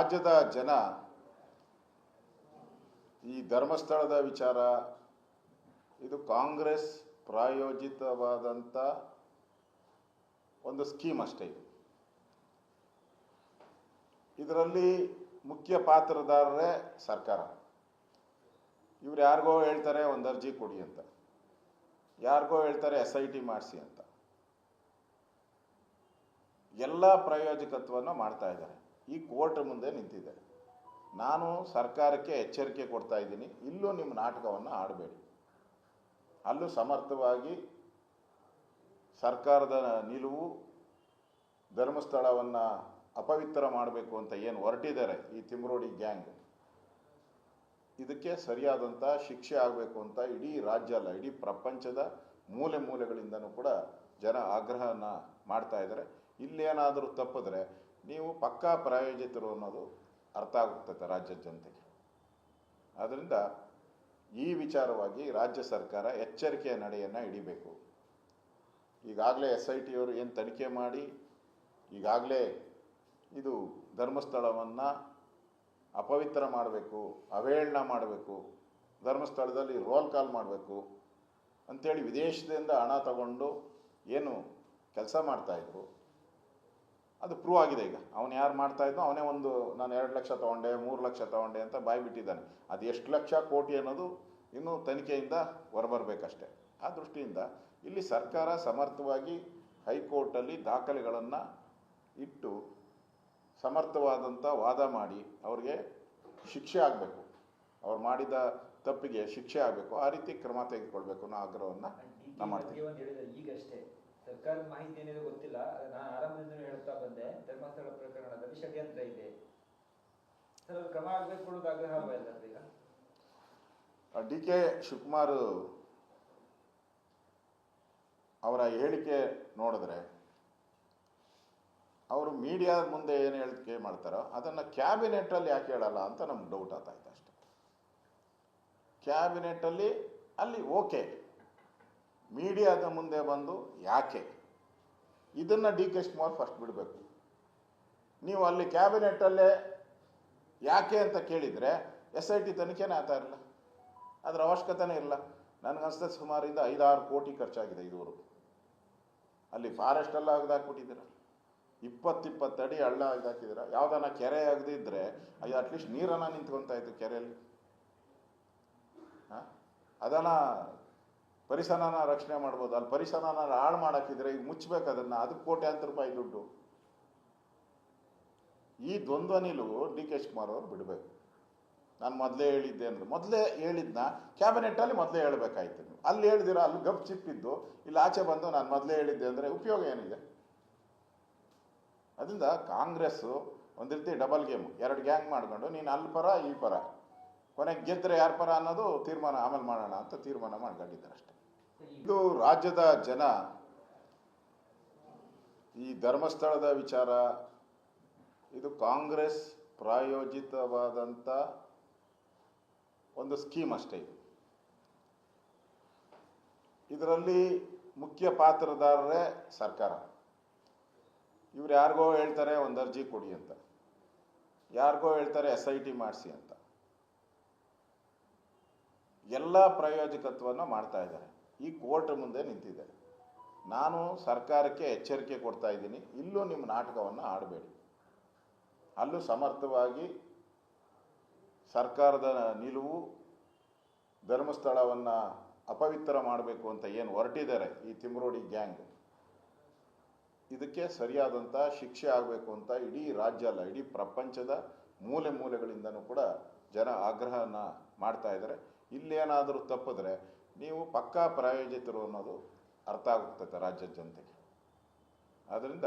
ರಾಜ್ಯದ ಜನ ಈ ಧರ್ಮಸ್ಥಳದ ವಿಚಾರ, ಇದು ಕಾಂಗ್ರೆಸ್ ಪ್ರಾಯೋಜಿತವಾದಂಥ ಒಂದು ಸ್ಕೀಮ್ ಅಷ್ಟೇ. ಇದು ಇದರಲ್ಲಿ ಮುಖ್ಯ ಪಾತ್ರದಾರರೇ ಸರ್ಕಾರ. ಇವ್ರು ಯಾರಿಗೋ ಹೇಳ್ತಾರೆ ಒಂದು ಅರ್ಜಿ ಕೊಡಿ ಅಂತ. ಯಾರಿಗೋ ಹೇಳ್ತಾರೆ ಎಸ್ ಐ ಟಿ ಮಾಡಿಸಿ ಅಂತ. ಎಲ್ಲ ಪ್ರಾಯೋಜಕತ್ವವನ್ನು ಮಾಡ್ತಾ ಇದ್ದಾರೆ. ಈ ಕೋರ್ಟ್ ಮುಂದೆ ನಿಂತಿದೆ. ನಾನು ಸರ್ಕಾರಕ್ಕೆ ಎಚ್ಚರಿಕೆ ಕೊಡ್ತಾ ಇದ್ದೀನಿ. ಇಲ್ಲೂ ನಿಮ್ಮ ನಾಟಕವನ್ನು ಆಡಬೇಡಿ. ಅಲ್ಲೂ ಸಮರ್ಥವಾಗಿ ಸರ್ಕಾರದ ನಿಲುವು, ಧರ್ಮಸ್ಥಳವನ್ನು ಅಪವಿತ್ರ ಮಾಡಬೇಕು ಅಂತ ಏನು ಹೊರಟಿದ್ದಾರೆ ಈ ತಿಮ್ರೋಡಿ ಗ್ಯಾಂಗ್? ಇದಕ್ಕೆ ಸರಿಯಾದಂಥ ಶಿಕ್ಷೆ ಆಗಬೇಕು ಅಂತ ಇಡೀ ರಾಜ್ಯ ಅಲ್ಲ ಇಡೀ ಪ್ರಪಂಚದ ಮೂಲೆ ಮೂಲೆಗಳಿಂದನೂ ಕೂಡ ಜನ ಆಗ್ರಹನ ಮಾಡ್ತಾ ಇದ್ದಾರೆ. ಇಲ್ಲೇನಾದರೂ ತಪ್ಪಿದ್ರೆ ನೀವು ಪಕ್ಕಾ ಪ್ರಾಯೋಜಿತರು ಅನ್ನೋದು ಅರ್ಥ ಆಗುತ್ತದೆ ರಾಜ್ಯ ಜನತೆಗೆ. ಆದ್ದರಿಂದ ಈ ವಿಚಾರವಾಗಿ ರಾಜ್ಯ ಸರ್ಕಾರ ಎಚ್ಚರಿಕೆಯ ನಡೆಯನ್ನು ಹಿಡಿಬೇಕು. ಈಗಾಗಲೇ ಎಸ್ ಐ ಟಿಯವರು ಏನು ತನಿಖೆ ಮಾಡಿ, ಈಗಾಗಲೇ ಇದು ಧರ್ಮಸ್ಥಳವನ್ನು ಅಪವಿತ್ರ ಮಾಡಬೇಕು, ಅವಹೇಳನ ಮಾಡಬೇಕು, ಧರ್ಮಸ್ಥಳದಲ್ಲಿ ರೋಲ್ ಕಾಲ್ ಮಾಡಬೇಕು ಅಂಥೇಳಿ ವಿದೇಶದಿಂದ ಹಣ ತಗೊಂಡು ಏನು ಕೆಲಸ ಮಾಡ್ತಾಯಿದ್ರು ಅದು ಪ್ರೂವ್ ಆಗಿದೆ ಈಗ. ಅವನು ಯಾರು ಮಾಡ್ತಾ ಇದ್ನೋ ಅವನೇ ಒಂದು ನಾನು ಎರಡು ಲಕ್ಷ ತಗೊಂಡೆ ಮೂರು ಲಕ್ಷ ತಗೊಂಡೆ ಅಂತ ಬಾಯಿ ಬಿಟ್ಟಿದ್ದಾನೆ ಅದು ಎಷ್ಟು ಲಕ್ಷ ಕೋಟಿ ಅನ್ನೋದು ಇನ್ನೂ ತನಿಖೆಯಿಂದ ಹೊರಬರಬೇಕಷ್ಟೆ. ಆ ದೃಷ್ಟಿಯಿಂದ ಇಲ್ಲಿ ಸರ್ಕಾರ ಸಮರ್ಥವಾಗಿ ಹೈಕೋರ್ಟಲ್ಲಿ ದಾಖಲೆಗಳನ್ನು ಇಟ್ಟು ಸಮರ್ಥವಾದಂಥ ವಾದ ಮಾಡಿ ಅವ್ರಿಗೆ ಶಿಕ್ಷೆ ಆಗಬೇಕು. ಅವ್ರು ಮಾಡಿದ ತಪ್ಪಿಗೆ ಶಿಕ್ಷೆ ಆಗಬೇಕು. ಆ ರೀತಿ ಕ್ರಮ ತೆಗೆದುಕೊಳ್ಬೇಕು ಅನ್ನೋ ಆಗ್ರಹವನ್ನು ನಾವು ಮಾಡ್ತೀವಿ ಈಗಷ್ಟೇ ಸರ್ಕಾರದ ಮಾಹಿತಿ ಏನಿದೆ ಗೊತ್ತಿಲ್ಲ. ನಾನು ಆರಂಭದಿಂದಲೂ ಹೇಳ್ತಾ ಬಂದೆ, ಧರ್ಮಸ್ಥಳ ಪ್ರಕರಣದಲ್ಲಿ ಷಡ್ಯಂತ್ರ ಇದೆ. ಸರ್ ಕ್ರಮ ಆಗ್ಬೇಕು ಕೊಡೋದು ಆಗ್ರಹ ಇಲ್ಲ ಈಗ? ಡಿ ಕೆ ಶಿವಕುಮಾರ್ ಅವರ ಹೇಳಿಕೆ ನೋಡಿದ್ರೆ, ಅವರು ಮೀಡಿಯಾದ ಮುಂದೆ ಏನು ಹೇಳಿಕೆ ಮಾಡ್ತಾರೋ ಅದನ್ನು ಕ್ಯಾಬಿನೆಟಲ್ಲಿ ಯಾಕೆ ಹೇಳಲ್ಲ ಅಂತ ನಮ್ಗೆ ಡೌಟ್ ಆಗ್ತಾಯಿತ್ತು ಅಷ್ಟೆ. ಕ್ಯಾಬಿನೆಟ್ಟಲ್ಲಿ ಅಲ್ಲಿ ಓಕೆ. ಮೀಡಿಯಾದ ಮುಂದೆ ಬಂದು ಯಾಕೆ? ಇದನ್ನು ಡಿ ಕೆ ಶಿವಕುಮಾರ್ ಫಸ್ಟ್ ಬಿಡಬೇಕು. ನೀವು ಅಲ್ಲಿ ಕ್ಯಾಬಿನೆಟ್ಟಲ್ಲೇ ಯಾಕೆ ಅಂತ ಕೇಳಿದರೆ, ಎಸ್ ಐ ಟಿ ತನಿಖೆನೇ ಆಗ್ತಾ ಇರಲಿಲ್ಲ ಅದರ ಅವಶ್ಯಕತೆನೇ ಇಲ್ಲ. ನನಗನ್ಸ್ತದೆ ಸುಮಾರಿಂದ ಐದಾರು ಕೋಟಿ ಖರ್ಚಾಗಿದೆ ಇದುವರು ಅಲ್ಲಿ ಫಾರೆಸ್ಟ್ ಎಲ್ಲ ಅಗ್ದಾಕ್ಬಿಟ್ಟಿದ್ದೀರ ಅಡಿ ಹಳ್ಳ ಅಗ್ದಾಕಿದ್ದೀರ ಯಾವ್ದಾನ ಕೆರೆ ಅಗದಿದ್ರೆ ಅದು ಅಟ್ಲೀಸ್ಟ್ ನೀರನ್ನು ನಿಂತ್ಕೊತಾ ಇತ್ತು ಕೆರೆಯಲ್ಲಿ. ಅದನ್ನು ಪರಿಸರನ ರಕ್ಷಣೆ ಮಾಡ್ಬೋದು. ಅಲ್ಲಿ ಪರಿಸರನ ಹಾಳು ಮಾಡಕ್ಕಿದ್ರೆ ಈಗ ಮುಚ್ಚಬೇಕು ಅದನ್ನು. ಅದಕ್ಕೆ ಕೋಟ್ಯಾಂತರ ರೂಪಾಯಿ ದುಡ್ಡು. ಈ ದ್ವಂದ್ವ ನಿಲುವು ಡಿ ಕೆ ಅವರು ಬಿಡಬೇಕು. ನಾನು ಮೊದಲೇ ಹೇಳಿದ್ದೆ ಅಂದ್ರೆ, ಮೊದಲೇ ಹೇಳಿದ್ನ ಕ್ಯಾಬಿನೆಟ್ಟಲ್ಲಿ ಮೊದಲೇ ಹೇಳಬೇಕಾಯ್ತು ನೀವು. ಅಲ್ಲಿ ಹೇಳಿದಿರ, ಅಲ್ಲಿ ಗಪ್ ಚಿಪ್ಪಿದ್ದು ಇಲ್ಲಿ ಆಚೆ ಬಂದು ನಾನು ಮೊದಲೇ ಹೇಳಿದ್ದೆ ಅಂದರೆ ಉಪಯೋಗ ಏನಿದೆ? ಅದರಿಂದ ಕಾಂಗ್ರೆಸ್ಸು ಒಂದು ರೀತಿ ಡಬಲ್ ಗೇಮ್ ಎರಡು ಗ್ಯಾಂಗ್ ಮಾಡಿಕೊಂಡು, ನೀನು ಅಲ್ಲಿ ಪರ, ಈ ಪರ. ಕೊನೆಗೆ ಗೆದ್ದರೆ ಯಾರ ಪರ ಅನ್ನೋದು ತೀರ್ಮಾನ ಆಮೇಲೆ ಮಾಡೋಣ ಅಂತ ತೀರ್ಮಾನ ಮಾಡ್ಕೊಂಡಿದ್ದಾರೆ ಅಷ್ಟೇ. ಇದು ರಾಜ್ಯದ ಜನ ಈ ಧರ್ಮಸ್ಥಳದ ವಿಚಾರ, ಇದು ಕಾಂಗ್ರೆಸ್ ಪ್ರಾಯೋಜಿತವಾದಂಥ ಒಂದು ಸ್ಕೀಮ್ ಅಷ್ಟೇ. ಇದು ಇದರಲ್ಲಿ ಮುಖ್ಯ ಪಾತ್ರದಾರರೇ ಸರ್ಕಾರ. ಇವ್ರು ಯಾರಿಗೋ ಹೇಳ್ತಾರೆ ಒಂದು ಅರ್ಜಿ ಕೊಡಿ ಅಂತ. ಯಾರಿಗೋ ಹೇಳ್ತಾರೆ ಎಸ್ ಐ ಟಿ ಮಾಡಿಸಿ ಅಂತ. ಎಲ್ಲ ಪ್ರಾಯೋಜಕತ್ವವನ್ನು ಮಾಡ್ತಾ ಇದ್ದಾರೆ. ಈ ಕೋರ್ಟ್ ಮುಂದೆ ನಿಂತಿದೆ. ನಾನು ಸರ್ಕಾರಕ್ಕೆ ಎಚ್ಚರಿಕೆ ಕೊಡ್ತಾ ಇದ್ದೀನಿ. ಇಲ್ಲೂ ನಿಮ್ಮ ನಾಟಕವನ್ನು ಆಡಬೇಡಿ. ಅಲ್ಲೂ ಸಮರ್ಥವಾಗಿ ಸರ್ಕಾರದ ನಿಲುವು, ಧರ್ಮಸ್ಥಳವನ್ನು ಅಪವಿತ್ರ ಮಾಡಬೇಕು ಅಂತ ಏನು ಹೊರಟಿದ್ದಾರೆ ಈ ತಿಮ್ರೋಡಿ ಗ್ಯಾಂಗ್. ಇದಕ್ಕೆ ಸರಿಯಾದಂಥ ಶಿಕ್ಷೆ ಆಗಬೇಕು ಅಂತ ಇಡೀ ರಾಜ್ಯ ಅಲ್ಲ ಇಡೀ ಪ್ರಪಂಚದ ಮೂಲೆ ಮೂಲೆಗಳಿಂದನೂ ಕೂಡ ಜನ ಆಗ್ರಹನ ಮಾಡ್ತಾ ಇದ್ದಾರೆ. ಇಲ್ಲೇನಾದರೂ ತಪ್ಪಿದ್ರೆ ನೀವು ಪಕ್ಕಾ ಪ್ರಾಯೋಜಿತರು ಅನ್ನೋದು ಅರ್ಥ ಆಗುತ್ತದೆ ರಾಜ್ಯದ ಜನತೆಗೆ. ಆದ್ದರಿಂದ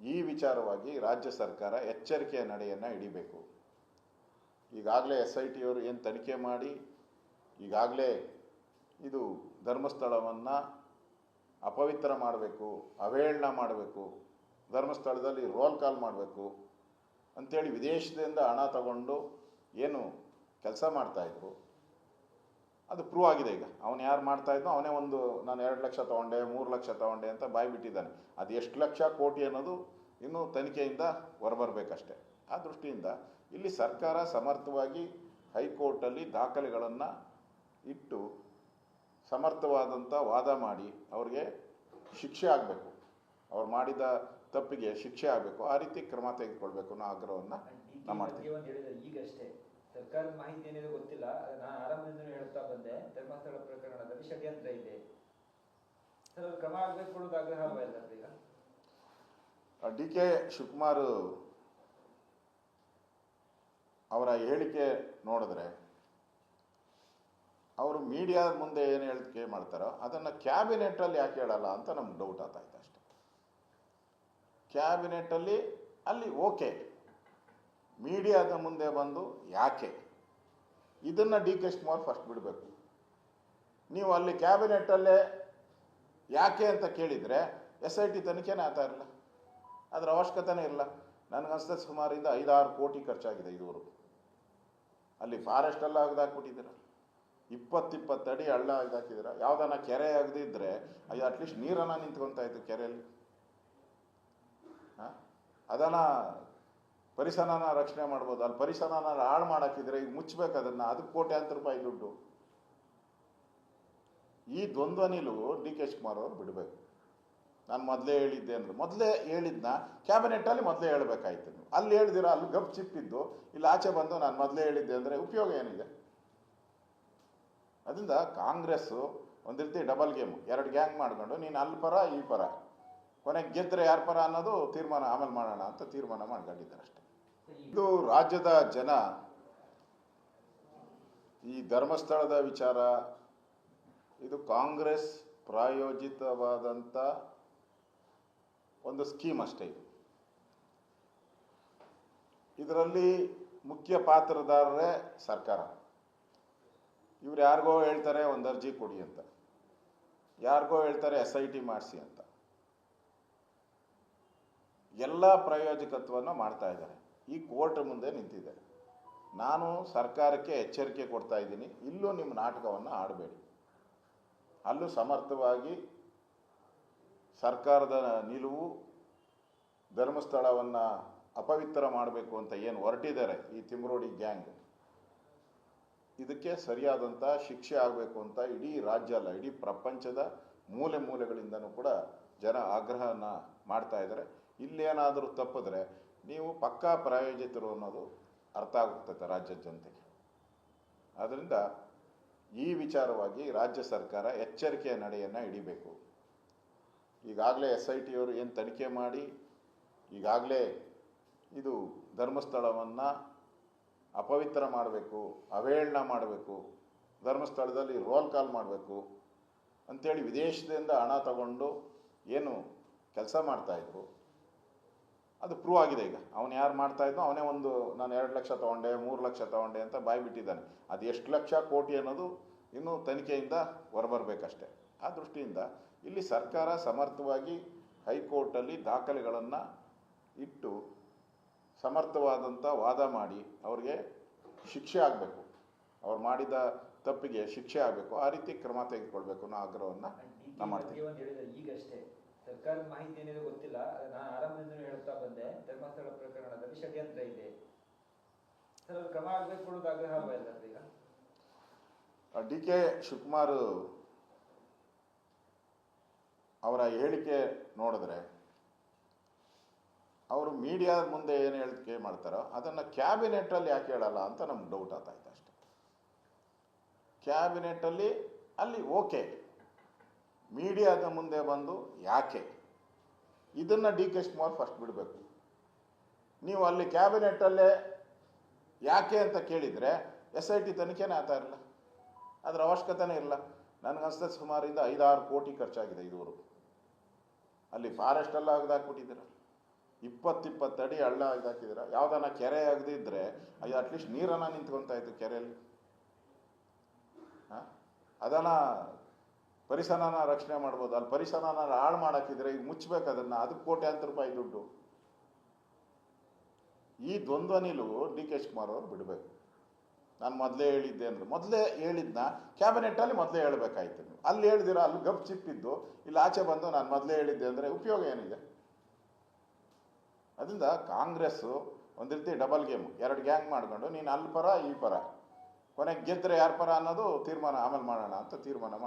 ಈ ವಿಚಾರವಾಗಿ ರಾಜ್ಯ ಸರ್ಕಾರ ಎಚ್ಚರಿಕೆಯ ನಡೆಯನ್ನು ಹಿಡಿಬೇಕು. ಈಗಾಗಲೇ ಎಸ್ ಐ ಟಿಯವರು ಏನು ತನಿಖೆ ಮಾಡಿ, ಈಗಾಗಲೇ ಇದು ಧರ್ಮಸ್ಥಳವನ್ನು ಅಪವಿತ್ರ ಮಾಡಬೇಕು, ಅವಹೇಳನ ಮಾಡಬೇಕು, ಧರ್ಮಸ್ಥಳದಲ್ಲಿ ರೋಲ್ ಕಾಲ್ ಮಾಡಬೇಕು ಅಂಥೇಳಿ ವಿದೇಶದಿಂದ ಹಣ ತಗೊಂಡು ಏನು ಕೆಲಸ ಮಾಡ್ತಾಯಿದ್ರು ಅದು ಪ್ರೂವ್ ಆಗಿದೆ ಈಗ. ಅವನು ಯಾರು ಮಾಡ್ತಾ ಇದ್ನೋ ಅವನೇ ಒಂದು ನಾನು ಎರಡು ಲಕ್ಷ ತಗೊಂಡೆ ಮೂರು ಲಕ್ಷ ತಗೊಂಡೆ ಅಂತ ಬಾಯಿ ಬಿಟ್ಟಿದ್ದಾನೆ. ಅದು ಎಷ್ಟು ಲಕ್ಷ ಕೋಟಿ ಅನ್ನೋದು ಇನ್ನೂ ತನಿಖೆಯಿಂದ ಹೊರಬರಬೇಕಷ್ಟೆ. ಆ ದೃಷ್ಟಿಯಿಂದ ಇಲ್ಲಿ ಸರ್ಕಾರ ಸಮರ್ಥವಾಗಿ ಹೈಕೋರ್ಟಲ್ಲಿ ದಾಖಲೆಗಳನ್ನು ಇಟ್ಟು ಸಮರ್ಥವಾದಂಥ ವಾದ ಮಾಡಿ ಅವ್ರಿಗೆ ಶಿಕ್ಷೆ ಆಗಬೇಕು. ಅವ್ರು ಮಾಡಿದ ತಪ್ಪಿಗೆ ಶಿಕ್ಷೆ ಆಗಬೇಕು. ಆ ರೀತಿ ಕ್ರಮ ತೆಗೆದುಕೊಳ್ಬೇಕು ಅನ್ನೋ ಆಗ್ರಹವನ್ನು ನಾವು ಮಾಡ್ತೀವಿ ಈಗಷ್ಟೇ. ಸರ್ಕಾರದ ಮಾಹಿತಿ ಏನಿದೆ ಗೊತ್ತಿಲ್ಲ. ನಾನು ಧರ್ಮಸ್ಥಳ ಪ್ರಕರಣದಲ್ಲಿ ಷಡ್ಯಂತ್ರ ಇದೆ. ಸರ್ ಕ್ರಮ ಆಗಬೇಕು ಕೊಡೋದು ಆಗ್ರಹ ಈಗ ಡಿ ಕೆ ಶಿವಕುಮಾರ್ ಅವರ ಹೇಳಿಕೆ ನೋಡಿದ್ರೆ ಅವರು ಮೀಡಿಯಾದ ಮುಂದೆ ಏನು ಹೇಳಿಕೆ ಮಾಡ್ತಾರೋ ಅದನ್ನು ಕ್ಯಾಬಿನೆಟಲ್ಲಿ ಯಾಕೆ ಹೇಳಲ್ಲ ಅಂತ ನಮ್ಗೆ ಡೌಟ್ ಆಗ್ತಾಯಿತ್ತು ಅಷ್ಟೆ. ಕ್ಯಾಬಿನೆಟಲ್ಲಿ ಅಲ್ಲಿ ಓಕೆ. ಮೀಡಿಯಾದ ಮುಂದೆ ಬಂದು ಯಾಕೆ? ಇದನ್ನು ಡಿ ಕೆ ಶಿವಕುಮಾರ್ ಫಸ್ಟ್ ಬಿಡಬೇಕು. ನೀವು ಅಲ್ಲಿ ಕ್ಯಾಬಿನೆಟ್ಟಲ್ಲೇ ಯಾಕೆ ಅಂತ ಕೇಳಿದರೆ ಎಸ್ ಐ ಟಿ ತನಿಖೆನೇ ಆಗ್ತಾ ಇರಲ್ಲ. ಅದರ ಅವಶ್ಯಕತೆನೇ ಇಲ್ಲ. ನನಗನ್ಸ್ತದೆ ಸುಮಾರಿಂದ ಐದಾರು ಕೋಟಿ ಖರ್ಚಾಗಿದೆ ಇದುವರೆಗೂ. ಅಲ್ಲಿ ಫಾರೆಸ್ಟ್ ಎಲ್ಲ ಅಗ್ದಾಕ್ಬಿಟ್ಟಿದ್ದೀರ ಅಡಿ ಹಳ್ಳ ಅಗ್ದಾಕಿದ್ದೀರ ಯಾವ್ದಾನ ಕೆರೆ ಅಗ್ದಿದ್ರೆ ಅದು ಅಟ್ಲೀಸ್ಟ್ ನೀರನ್ನ ನಿಂತ್ಕೊತಾ ಇತ್ತು ಕೆರೆಯಲ್ಲಿ. ಹಾಂ? ಅದನ್ನ ಪರಿಸರನ ರಕ್ಷಣೆ ಮಾಡ್ಬೋದು. ಅಲ್ಲಿ ಪರಿಸರನ ಹಾಳು ಮಾಡಾಕಿದ್ರೆ ಈಗ ಮುಚ್ಚಬೇಕು ಅದನ್ನು. ಅದಕ್ಕೆ ಕೋಟ್ಯಾಂತರ ರೂಪಾಯಿ ದುಡ್ಡು. ಈ ದ್ವಂದ್ವ ನಿಲುವು ಡಿ ಕೆ ಶಿವಕುಮಾರ್ ಅವರು ಬಿಡಬೇಕು. ನಾನು ಮೊದಲೇ ಹೇಳಿದ್ದೆ ಅಂದ್ರೆ. ಮೊದಲೇ ಹೇಳಿದ್ನ, ಕ್ಯಾಬಿನೆಟ್ಟಲ್ಲಿ ಮೊದಲೇ ಹೇಳಬೇಕಾಯ್ತು. ನೀವು ಅಲ್ಲಿ ಹೇಳಿದಿರ, ಅಲ್ಲಿ ಗಪ್ ಚಿಪ್ಪಿದ್ದು ಇಲ್ಲಿ ಆಚೆ ಬಂದು ನಾನು ಮೊದಲೇ ಹೇಳಿದ್ದೆ ಅಂದರೆ ಉಪಯೋಗ ಏನಿದೆ? ಅದರಿಂದ ಕಾಂಗ್ರೆಸ್ಸು ಒಂದು ರೀತಿ ಡಬಲ್ ಗೇಮ್ ಎರಡು ಗ್ಯಾಂಗ್ ಮಾಡ್ಕೊಂಡು, ನೀನು ಅಲ್ಲಿ ಪರ, ಈ ಪರ. ಕೊನೆಗೆ ಗೆದ್ದರೆ ಯಾರ ಪರ ಅನ್ನೋದು ತೀರ್ಮಾನ ಆಮೇಲೆ ಮಾಡೋಣ ಅಂತ ತೀರ್ಮಾನ ಮಾಡ್ಕೊಂಡಿದ್ದಾರೆ ಅಷ್ಟೇ. ಇದು ರಾಜ್ಯದ ಜನ ಈ ಧರ್ಮಸ್ಥಳದ ವಿಚಾರ ಇದು ಕಾಂಗ್ರೆಸ್ ಪ್ರಾಯೋಜಿತವಾದಂಥ ಒಂದು ಸ್ಕೀಮ್ ಅಷ್ಟೇ ಇದು. ಇದರಲ್ಲಿ ಮುಖ್ಯ ಪಾತ್ರದಾರರೇ ಸರ್ಕಾರ. ಇವ್ರು ಯಾರಿಗೋ ಹೇಳ್ತಾರೆ ಒಂದು ಅರ್ಜಿ ಕೊಡಿ ಅಂತ. ಯಾರಿಗೋ ಹೇಳ್ತಾರೆ ಎಸ್ ಐ ಟಿ ಮಾಡಿಸಿ ಅಂತ. ಎಲ್ಲ ಪ್ರಾಯೋಜಕತ್ವವನ್ನು ಮಾಡ್ತಾ ಇದ್ದಾರೆ. ಈ ಕೋರ್ಟ್ ಮುಂದೆ ನಿಂತಿದೆ. ನಾನು ಸರ್ಕಾರಕ್ಕೆ ಎಚ್ಚರಿಕೆ ಕೊಡ್ತಾ ಇದ್ದೀನಿ. ಇಲ್ಲೂ ನಿಮ್ಮ ನಾಟಕವನ್ನು ಆಡಬೇಡಿ. ಅಲ್ಲೂ ಸಮರ್ಥವಾಗಿ ಸರ್ಕಾರದ ನಿಲುವು, ಧರ್ಮಸ್ಥಳವನ್ನು ಅಪವಿತ್ರ ಮಾಡಬೇಕು ಅಂತ ಏನು ಹೊರಟಿದ್ದಾರೆ ಈ ತಿಮ್ರೋಡಿ ಗ್ಯಾಂಗ್? ಇದಕ್ಕೆ ಸರಿಯಾದಂಥ ಶಿಕ್ಷೆ ಆಗಬೇಕು ಅಂತ ಇಡೀ ರಾಜ್ಯ ಅಲ್ಲ, ಇಡೀ ಪ್ರಪಂಚದ ಮೂಲೆ ಮೂಲೆಗಳಿಂದನೂ ಕೂಡ ಜನ ಆಗ್ರಹನ ಮಾಡ್ತಾ ಇದ್ದಾರೆ. ಇಲ್ಲೇನಾದರೂ ತಪ್ಪಿದ್ರೆ ನೀವು ಪಕ್ಕಾ ಪ್ರಾಯೋಜಿತರು ಅನ್ನೋದು ಅರ್ಥ ಆಗುತ್ತದೆ ರಾಜ್ಯದ ಜನತೆಗೆ. ಆದ್ದರಿಂದ ಈ ವಿಚಾರವಾಗಿ ರಾಜ್ಯ ಸರ್ಕಾರ ಎಚ್ಚರಿಕೆಯ ನಡೆಯನ್ನು ಹಿಡಿಬೇಕು. ಈಗಾಗಲೇ ಎಸ್ ಐ ಟಿಯವರು ಏನು ತನಿಖೆ ಮಾಡಿ, ಈಗಾಗಲೇ ಇದು ಧರ್ಮಸ್ಥಳವನ್ನು ಅಪವಿತ್ರ ಮಾಡಬೇಕು, ಅವಹೇಳನ ಮಾಡಬೇಕು, ಧರ್ಮಸ್ಥಳದಲ್ಲಿ ರೋಲ್ ಕಾಲ್ ಮಾಡಬೇಕು ಅಂಥೇಳಿ ವಿದೇಶದಿಂದ ಹಣ ತಗೊಂಡು ಏನು ಕೆಲಸ ಮಾಡ್ತಾಯಿದ್ರು ಅದು ಪ್ರೂವ್ ಆಗಿದೆ ಈಗ. ಅವನು ಯಾರು ಮಾಡ್ತಾ ಇದ್ನೋ ಅವನೇ ಒಂದು ನಾನು ಎರಡು ಲಕ್ಷ ತಗೊಂಡೆ ಮೂರು ಲಕ್ಷ ತಗೊಂಡೆ ಅಂತ ಬಾಯಿ ಬಿಟ್ಟಿದ್ದಾನೆ ಅದು ಎಷ್ಟು ಲಕ್ಷ ಕೋಟಿ ಅನ್ನೋದು ಇನ್ನೂ ತನಿಖೆಯಿಂದ ಹೊರಬರಬೇಕಷ್ಟೆ. ಆ ದೃಷ್ಟಿಯಿಂದ ಇಲ್ಲಿ ಸರ್ಕಾರ ಸಮರ್ಥವಾಗಿ ಹೈಕೋರ್ಟಲ್ಲಿ ದಾಖಲೆಗಳನ್ನು ಇಟ್ಟು ಸಮರ್ಥವಾದಂಥ ವಾದ ಮಾಡಿ ಅವ್ರಿಗೆ ಶಿಕ್ಷೆ ಆಗಬೇಕು. ಅವ್ರು ಮಾಡಿದ ತಪ್ಪಿಗೆ ಶಿಕ್ಷೆ ಆಗಬೇಕು. ಆ ರೀತಿ ಕ್ರಮ ತೆಗೆದುಕೊಳ್ಬೇಕು ಅನ್ನೋ ಆಗ್ರಹವನ್ನು ನಾವು ಮಾಡ್ತೀವಿ ಈಗಷ್ಟೇ ಸರ್ಕಾರದ ಮಾಹಿತಿ ಏನಿದೆ ಗೊತ್ತಿಲ್ಲ. ನಾನು ಆರಂಭದಿಂದಲೂ ಹೇಳ್ತಾ ಬಂದೆ. ಧರ್ಮಸ್ಥಳ ಪ್ರಕರಣದಲ್ಲಿ ಷಡ್ಯಂತ್ರ ಇದೆ. ಸರ್ ಕ್ರಮ ಆಗಬೇಕು ಅನ್ನೋದು ಆಗ್ರಹ ಇಲ್ಲ ಈಗ ಡಿ ಕೆ ಶಿವಕುಮಾರ್ ಅವರ ಹೇಳಿಕೆ ನೋಡಿದ್ರೆ ಅವರು ಮೀಡಿಯಾದ ಮುಂದೆ ಏನು ಹೇಳಿಕೆ ಮಾಡ್ತಾರೋ ಅದನ್ನು ಕ್ಯಾಬಿನೆಟಲ್ಲಿ ಯಾಕೆ ಹೇಳಲ್ಲ ಅಂತ ನಮ್ಗೆ ಡೌಟ್ ಆಗ್ತಾಯಿತ್ತು ಅಷ್ಟೆ. ಕ್ಯಾಬಿನೆಟ್ಟಲ್ಲಿ ಅಲ್ಲಿ ಓಕೆ ಮೀಡಿಯಾದ ಮುಂದೆ ಬಂದು ಯಾಕೆ? ಇದನ್ನು ಡಿ ಕೆ ಶಿವಕುಮಾರ್ ಫಸ್ಟ್ ಬಿಡಬೇಕು. ನೀವು ಅಲ್ಲಿ ಕ್ಯಾಬಿನೆಟ್ಟಲ್ಲೇ ಯಾಕೆ ಅಂತ ಕೇಳಿದರೆ ಎಸ್ ಐ ಟಿ ತನಿಖೆನೇ ಆಗ್ತಾ ಇರಲ್ಲ. ಅದರ ಅವಶ್ಯಕತೆನೇ ಇಲ್ಲ. ನನಗನ್ಸ್ತದೆ ಸುಮಾರಿಂದ ಐದಾರು ಕೋಟಿ ಖರ್ಚಾಗಿದೆ ಇದುವರು ಅಲ್ಲಿ ಫಾರೆಸ್ಟ್ ಎಲ್ಲ ಅಗ್ದಾಕ್ಬಿಟ್ಟಿದ್ದೀರ ಅಡಿ ಹಳ್ಳ ಅಗ್ದಾಕಿದ್ದೀರ ಯಾವ್ದಾನ ಕೆರೆ ಅಗ್ದಿದ್ರೆ ಅದು ಅಟ್ಲೀಸ್ಟ್ ನೀರನ್ನ ನಿಂತ್ಕೊತಾ ಇತ್ತು ಕೆರೆಯಲ್ಲಿ. ಹಾಂ? ಅದನ್ನು ಪರಿಸರನ ರಕ್ಷಣೆ ಮಾಡ್ಬೋದು. ಅಲ್ಲಿ ಪರಿಸರನ ಹಾಳು ಮಾಡಾಕಿದ್ರೆ ಈಗ ಮುಚ್ಚಬೇಕು ಅದನ್ನು. ಅದಕ್ಕೆ ಕೋಟ್ಯಾಂತರ ರೂಪಾಯಿ ದುಡ್ಡು. ಈ ದ್ವಂದ್ವ ನಿಲುವು ಡಿ ಕೆ ಶಿವಕುಮಾರ್ ಅವರು ಬಿಡಬೇಕು. ನಾನು ಮೊದಲೇ ಹೇಳಿದ್ದೆ ಅಂದ್ರೆ, ಮೊದಲೇ ಹೇಳಿದ್ನ ಕ್ಯಾಬಿನೆಟ್ಟಲ್ಲಿ ಮೊದಲೇ ಹೇಳಬೇಕಾಯ್ತು ನೀವು. ಅಲ್ಲಿ ಹೇಳಿದಿರ, ಅಲ್ಲಿ ಗಪ್ ಚಿಪ್ಪಿದ್ದು ಇಲ್ಲಿ ಆಚೆ ಬಂದು ನಾನು ಮೊದಲೇ ಹೇಳಿದ್ದೆ ಅಂದರೆ ಉಪಯೋಗ ಏನಿದೆ? ಅದರಿಂದ ಕಾಂಗ್ರೆಸ್ಸು ಒಂದು ರೀತಿ ಡಬಲ್ ಗೇಮ್ ಎರಡು ಗ್ಯಾಂಗ್ ಮಾಡ್ಕೊಂಡು, ನೀನು ಅಲ್ಲಿ ಪರ, ಈ ಪರ. ಕೊನೆಗೆ ಗೆದ್ದರೆ ಯಾರ ಪರ ಅನ್ನೋದು ತೀರ್ಮಾನ ಆಮೇಲೆ ಮಾಡೋಣ ಅಂತ ತೀರ್ಮಾನ ಮಾಡಿ